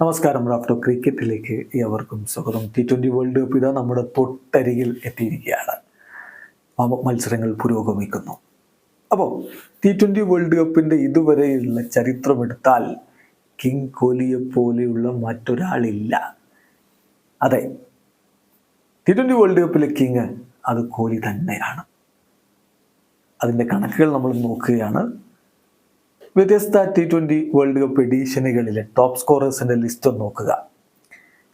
നമസ്കാരം റാഫ്റ്റോ ക്രിക്കറ്റിലേക്ക് ഏവർക്കും സ്വാഗതം. ടി ട്വന്റി വേൾഡ് കപ്പ് ഇതാ നമ്മുടെ തൊട്ടരികിൽ എത്തിയിരിക്കുകയാണ്. മത്സരങ്ങൾ പുരോഗമിക്കുന്നു. അപ്പോൾ ടി ട്വന്റി വേൾഡ് കപ്പിന്റെ ഇതുവരെയുള്ള ചരിത്രമെടുത്താൽ കിങ് കോഹ്ലിയെ പോലെയുള്ള മറ്റൊരാളില്ല. അതെ ടി ട്വന്റി വേൾഡ് കപ്പിലെ കിങ് അത് കോഹ്ലി തന്നെയാണ്. അതിന്റെ കണക്കുകൾ നമ്മൾ നോക്കുകയാണ്. വ്യത്യസ്ത ടി ട്വന്റി വേൾഡ് കപ്പ് എഡീഷനുകളിലെ ടോപ്പ് സ്കോറേഴ്സിന്റെ ലിസ്റ്റ് നോക്കുക.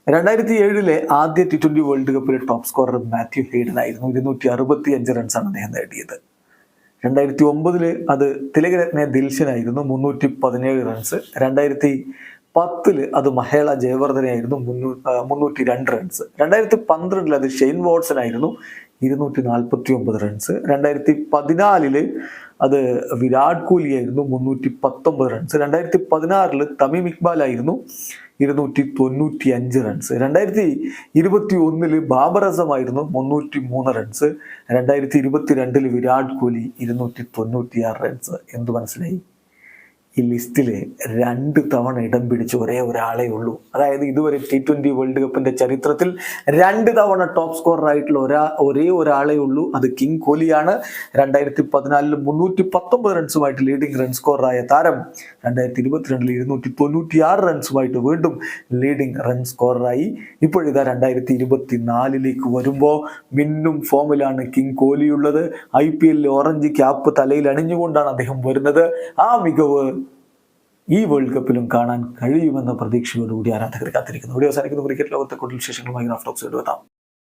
രണ്ടായിരത്തി ഏഴിലെ ആദ്യ ടി ട്വന്റി വേൾഡ് കപ്പിലെ ടോപ്പ് സ്കോറർ മാത്യു ഹെയ്ഡൻ ആയിരുന്നു ഇരുന്നൂറ്റി അറുപത്തി അഞ്ച് റൺസാണ് അദ്ദേഹം നേടിയത്. രണ്ടായിരത്തി ഒമ്പതിൽ അത് തിലകരത്ന ദിൽഷനായിരുന്നു മുന്നൂറ്റി പതിനേഴ് റൺസ് രണ്ടായിരത്തി പത്തിൽ അത് മഹേള ജയവർദ്ധനായിരുന്നു മുന്നൂ മുന്നൂറ്റി രണ്ട് റൺസ് രണ്ടായിരത്തി പന്ത്രണ്ടിൽ അത് ഷെയ്ൻ വാട്സൺ ആയിരുന്നു ഇരുന്നൂറ്റി നാൽപ്പത്തി ഒമ്പത് റൺസ് രണ്ടായിരത്തി പതിനാലിൽ അത് വിരാട് കോഹ്ലി ആയിരുന്നു മുന്നൂറ്റി പത്തൊമ്പത് റൺസ് രണ്ടായിരത്തി പതിനാറിൽ തമീം ഇക്ബാൽ ആയിരുന്നു ഇരുന്നൂറ്റി തൊണ്ണൂറ്റി അഞ്ച് റൺസ് രണ്ടായിരത്തി ഇരുപത്തി ഒന്നിൽ ബാബർ ആയിരുന്നു മുന്നൂറ്റി മൂന്ന് റൺസ് രണ്ടായിരത്തി ഇരുപത്തി രണ്ടിൽ വിരാട് കോഹ്ലി ഇരുന്നൂറ്റി തൊണ്ണൂറ്റി റൺസ് എന്ത് മനസ്സിലായി? ഈ ലിസ്റ്റിൽ രണ്ട് തവണ ഇടം പിടിച്ച ഒരേ ഒരാളേ ഉള്ളൂ. അതായത് ഇതുവരെ ടി ട്വന്റി വേൾഡ് കപ്പിന്റെ ചരിത്രത്തിൽ രണ്ട് തവണ ടോപ്പ് സ്കോററായിട്ടുള്ള ഒരാ ഒരേ ഒരാളേ ഉള്ളൂ. അത് കിങ് കോഹ്ലിയാണ് രണ്ടായിരത്തി പതിനാലിൽ മുന്നൂറ്റി പത്തൊമ്പത് റൺസുമായിട്ട് ലീഡിംഗ് റൺ സ്കോറായ താരം. രണ്ടായിരത്തി ഇരുപത്തിരണ്ടിൽ ഇരുന്നൂറ്റി തൊണ്ണൂറ്റി ആറ് റൺസുമായിട്ട് വീണ്ടും ലീഡിംഗ് റൺ സ്കോററായി ഇപ്പോഴിതാ രണ്ടായിരത്തി ഇരുപത്തി നാലിലേക്ക് വരുമ്പോൾ മിന്നും ഫോമിലാണ് കിങ് കോഹ്ലി ഉള്ളത്. ഐ പി എല്ലിൽ ഓറഞ്ച് ക്യാപ്പ് തലയിൽ അണിഞ്ഞുകൊണ്ടാണ് അദ്ദേഹം വരുന്നത്. ആ മികവ് ഈ വേൾഡ് കപ്പിലും കാണാൻ കഴിയുമെന്ന പ്രതീക്ഷയോടുകൂടി ആരാധകർ കാത്തിരിക്കുന്നു. ഇവിടെ അവസാനിക്കുന്ന. ക്രിക്കറ്റ് ലോകത്തെ കൂടുതൽ വിശേഷങ്ങളുമായി റാഫ്റ്റോക്സ് എത്താം